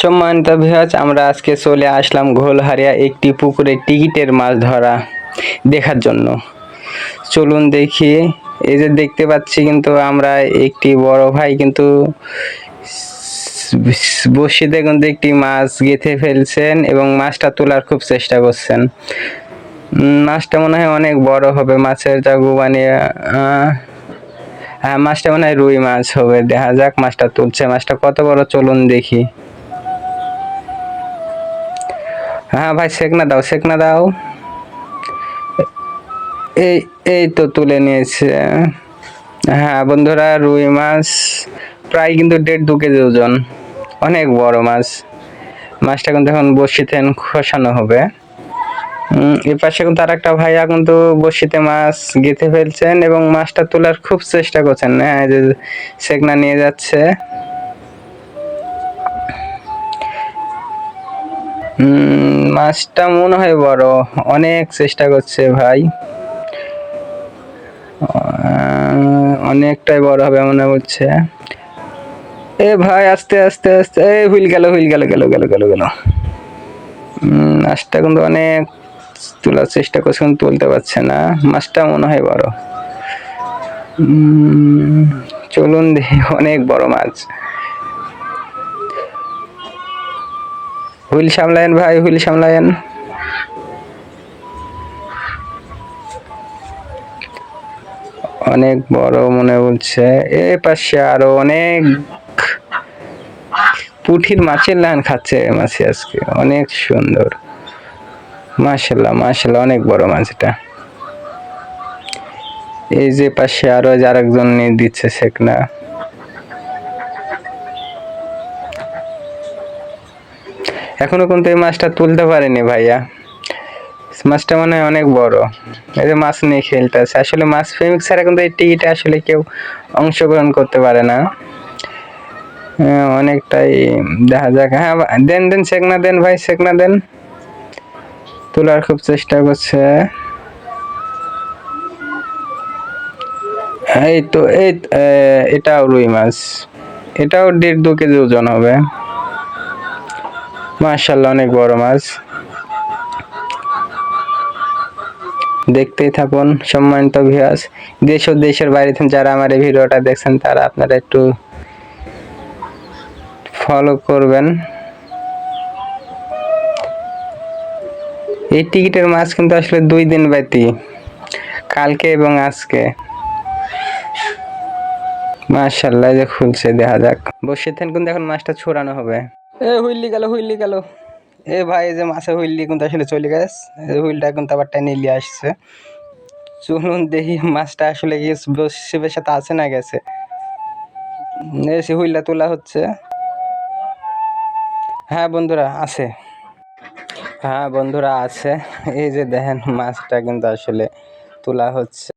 সম্মানিত ভিউয়ার্স আমরা আজকে চলে আসলাম ঘোলহারিয়া একটি পুকুরে টিকিটের মাছ ধরা দেখার জন্য। চলুন দেখি এই যে দেখতে পাচ্ছি কিন্তু আমরা একটি বড় ভাই কিন্তু বসিতে কিন্তু একটি মাছ গেঁথে ফেলছেন এবং মাছটা তোলার খুব চেষ্টা করছেন। মাছটা মনে হয় অনেক বড় হবে মাছের যা গুবানি আহ, হ্যাঁ মাছটা মনে হয় রুই মাছ হবে। দেখা যাক মাছটা তুলছে। মাছটা কত বড় চলুন দেখি। হ্যাঁ ভাই, সেকনা দাও সেকনা দাও। এই এই তো তুলে নিয়েছে। হ্যাঁ বন্ধুরা, রুই মাছ প্রায় কিন্তু দেড় দু কেজি ওজন। অনেক বড় মাছ। মাছটা কিন্তু এখন বসিতে খসানো হবে। এর পাশে কিন্তু আর একটা ভাইয়া কিন্তু বসিতে মাছ গেঁথে ফেলছেন এবং মাছটা তোলার খুব চেষ্টা করছেন। হ্যাঁ এই যে সেকনা নিয়ে যাচ্ছে। মাছটা মনে হয় বড়। অনেক চেষ্টা করছে ভাই। অনেকটাই বড় হবে মনে হচ্ছে। এ ভাই, আস্তে আস্তে আস্তে এ হুইল গেল হুইল গেল গেল গেল গেল গেল। মাছটা কিন্তু অনেক তোলার চেষ্টা করছে, কিন্তু তুলতে পারছে না। মাছটা মনে হয় বড়। চলুন অনেক বড় মাছ। হুইল সামলায়েন ভাই, হুইল সামলায়েন। অনেক বড় মনে হচ্ছে। এ পাশে আরও অনেক পুঠির মাছের লান খাচ্ছে মাছে আজকে। অনেক সুন্দর। মাশাল্লাহ মাশাল্লাহ অনেক বড় মাছ এটা। এই যে পাশে আরও নিয়ে দিচ্ছে সেকনা এখনও কিন্তু এই মাছটা তুলতে পারেনি ভাইয়া। মাছটা মানে অনেক বড়। এই যে মাছ নিয়ে খেলতেছে। আসলে মাছ প্রেমিক ছাড়া কিন্তু এই টিকিটে আসলে কেউ অংশগ্রহণ করতে পারে না। হ্যাঁ, অনেকটাই দেখা যাক। হ্যাঁ দেন দেন সেকনা দেন ভাই সেকনা দেন। তোলার খুব চেষ্টা করছে। এই তো, এই এটাও রুই মাছ। এটাও দেড় দু কেজি ওজন হবে। মার্শাল্লাহ অনেক বড় মাছ। দেখতেই থাকুন, সম্মানিত ভিউয়ার্স দেশ ও দেশের বাইরে যারা আমার এই ভিডিওটা দেখছেন, তারা আপনারা একটু ফলো করবেন। এই টিকিটের মাছ কিন্তু আসলে দুই দিন ব্যতী। কালকে এবং আজকে। মাশাল্লাহ যে খুলছে, দেখা যাক। বসে থাকেন কিন্তু এখন মাছটা ছড়ানো হবে। এ হুইলি গেল হুইলি গেল। এ ভাই যে মাছের হুইলি কিন্তু আসলে চলে গেছে। হুইলটা কিন্তু আবার টেনে নিয়ে আসছে। চলুন দেখি মাছটা আসলে কি শিবের সাথে আছে না গেছে। এসে হুইলটা তোলা হচ্ছে। হ্যাঁ বন্ধুরা, আছে। হ্যাঁ বন্ধুরা আছে। এই যে দেখেন মাছটা কিন্তু আসলে তোলা হচ্ছে।